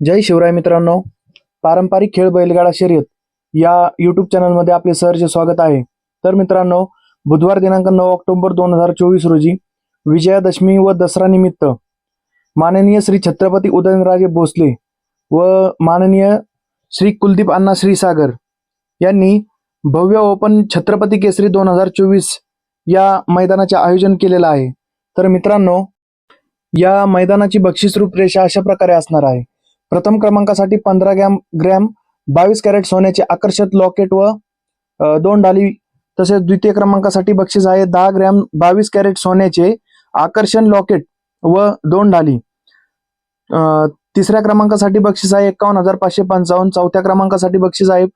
जय शिवराय मित्रांनो. पारंपरिक खेळ बैलगाडा शर्यत या यूट्यूब चॅनलमध्ये आपले सहर्ष स्वागत आहे. तर मित्रांनो बुधवार दिनांक नऊ ऑक्टोबर दोन हजार चोवीस रोजी विजयादशमी व दसरा निमित्त माननीय श्री छत्रपती उदयनराजे भोसले व माननीय श्री कुलदीप अण्णा श्रीसागर यांनी भव्य ओपन छत्रपती केसरी दोन हजार चोवीस या मैदानाचे आयोजन केलेलं आहे. तर मित्रांनो या मैदानाची बक्षीस रूपरेषा अशा प्रकारे असणार आहे. प्रथम क्रमांकासाठी पंधरा ग्रॅम ग्रॅम बावीस कॅरेट सोन्याचे आकर्षक लॉकेट व दोन डाली तसेच द्वितीय क्रमांकासाठी बक्षीस आहे दहा ग्रॅम बावीस कॅरेट सोन्याचे आकर्षण लॉकेट व दोन डाली. तिसऱ्या क्रमांकासाठी बक्षीस आहे एकावन्न हजार पाचशे पंचावन्न चौथ्या क्रमांकासाठी बक्षीस आहे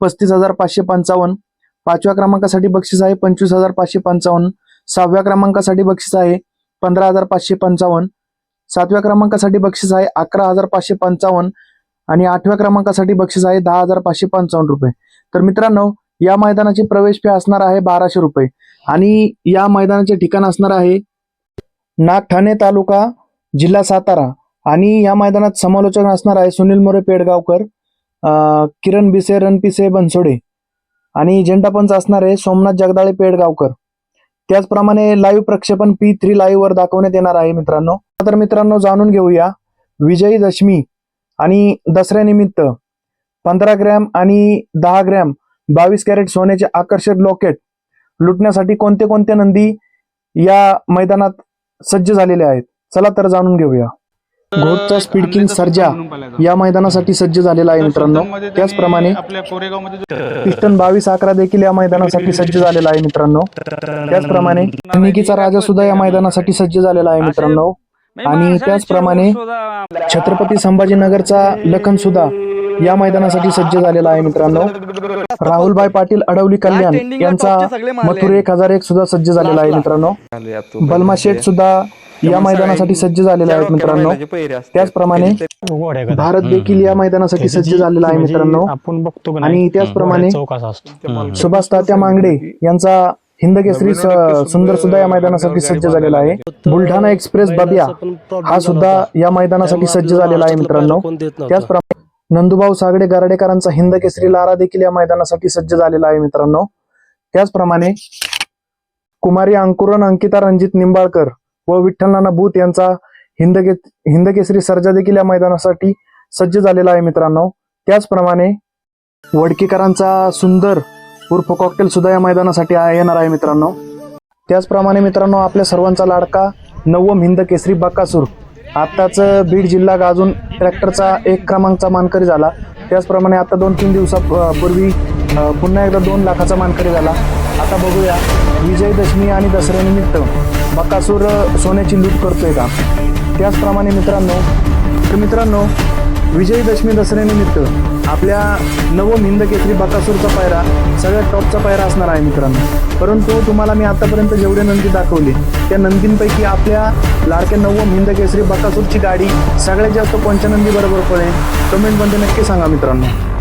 पस्तीस हजार पाचशे पंचावन्न पाचव्या क्रमांकासाठी बक्षीस आहे पंचवीस हजार पाचशे पंचावन्न सहाव्या क्रमांकासाठी बक्षीस आहे पंधरा हजार पाचशे पंचावन्न सातव्या क्रमांकासाठी बक्षीस आहे अकरा हजार पाचशे पंचावन्न आणि आठव्या क्रमांकासाठी बक्षीस आहे दहा हजार पाचशे पंचावन्न रुपये. तर मित्रांनो या मैदानाची प्रवेश फी असणार आहे बाराशे रुपये आणि या मैदानाचे ठिकाण असणार आहे नाग ठाणे तालुका जिल्हा सातारा आणि या मैदानात समालोचक असणार आहे सुनील मोरे पेडगावकर किरण बिसे रणपिसे बनसोडे आणि झेंडापंच असणार आहे सोमनाथ जगदाळे पेडगावकर. त्याचप्रमाणे लाईव्ह प्रक्षेपण पी थ्री लाईव्हवर दाखवण्यात येणार आहे मित्रांनो. तर मित्रांनो जाणून घेऊया. विजयी दशमी आणि दसऱ्यानिमित्त पंधरा ग्रॅम आणि दहा ग्रॅम बावीस कॅरेट सोन्याचे आकर्षक लॉकेट लुटण्यासाठी कोणते कोणते नंदी या मैदानात सज्ज झालेले आहेत? चला तर जाणून घेऊया. घोटचा स्पीड किंग सर्जा या मैदानासाठी सज्ज झालेला आहे मित्रांनो. त्याचप्रमाणे पिस्टन बावीस अकरा देखील या मैदानासाठी सज्ज झालेला आहे मित्रांनो. त्याचप्रमाणे निकीचा राजा सुद्धा या मैदानासाठी सज्ज झालेला आहे मित्रांनो. आणि त्याचप्रमाणे छत्रपती संभाजीनगरचा लखन सुद्धा या मैदानासाठी सज्ज झालेला आहे मित्रांनो. राहुलभाई पाटील अडवली कल्याण यांचा मथुर एक हजार एक सुद्धा सज्ज झालेला आहे मित्रांनो. बलमा शेठ सुद्धा या मैदानासाठी सज्ज झालेले आहेत मित्रांनो. त्याचप्रमाणे भारत देखील या मैदानासाठी सज्ज झालेला आहे मित्रांनो. आपण बघतो का आणि? त्याचप्रमाणे सुभाष तात्या मांगडे यांचा हिंद केसरी स- सुंदर सुद्धा या मैदानासाठी सज्ज झालेला आहे. बुलढाणा एक्सप्रेस बबिया हा सुद्धा या मैदानासाठी सज्ज झालेला आहे मित्रांनो. त्याचप्रमाणे नंदुभाऊ सागडे गारडेकरांचा हिंद केसरी लारा देखील या मैदानासाठी सज्ज झालेला आहे मित्रांनो. त्याचप्रमाणे कुमारी अंकुरन अंकिता रणजित निंबाळकर व विठ्ठल नाना भूत यांचा हिंद के हिंद केसरी सर्जा देखील या मैदानासाठी सज्ज झालेला आहे मित्रांनो. त्याचप्रमाणे वडकीकरांचा सुंदर उर्फ कॉकटेल सुद्धा या मैदानासाठी आ- येणार आहे मित्रांनो. त्याचप्रमाणे मित्रांनो आपल्या सर्वांचा लाडका नवम हिंद केसरी बकासूर. आत्ताच बीड जिल्हा गाजून ट्रॅक्टरचा एक क्रमांकचा मानकरी झाला. त्याचप्रमाणे आता दोन तीन दिवसापूर्वी पुन्हा एकदा दोन लाखाचा मानकरी झाला. आता बघूया विजयदशमी आणि दसऱ्यानिमित्त बकासूर सोन्याची लूट करतोय का? त्याचप्रमाणे मित्रांनो तर मित्रांनो विजयदशमी दसऱ्यानिमित्त आपल्या नवम हिंद केसरी बकासूरचा पायरा सगळ्यात टॉपचा पायरा असणार आहे मित्रांनो. परंतु तुम्हाला मी आतापर्यंत जेवढे नंदी दाखवले त्या नंदींपैकी आपल्या लाडक्या नवम हिंद केसरी बकासूरची गाडी सगळ्यात जास्त कोणत्या नंदी बरोबर पडेल. कमेंटमध्ये नक्की सांगा मित्रांनो.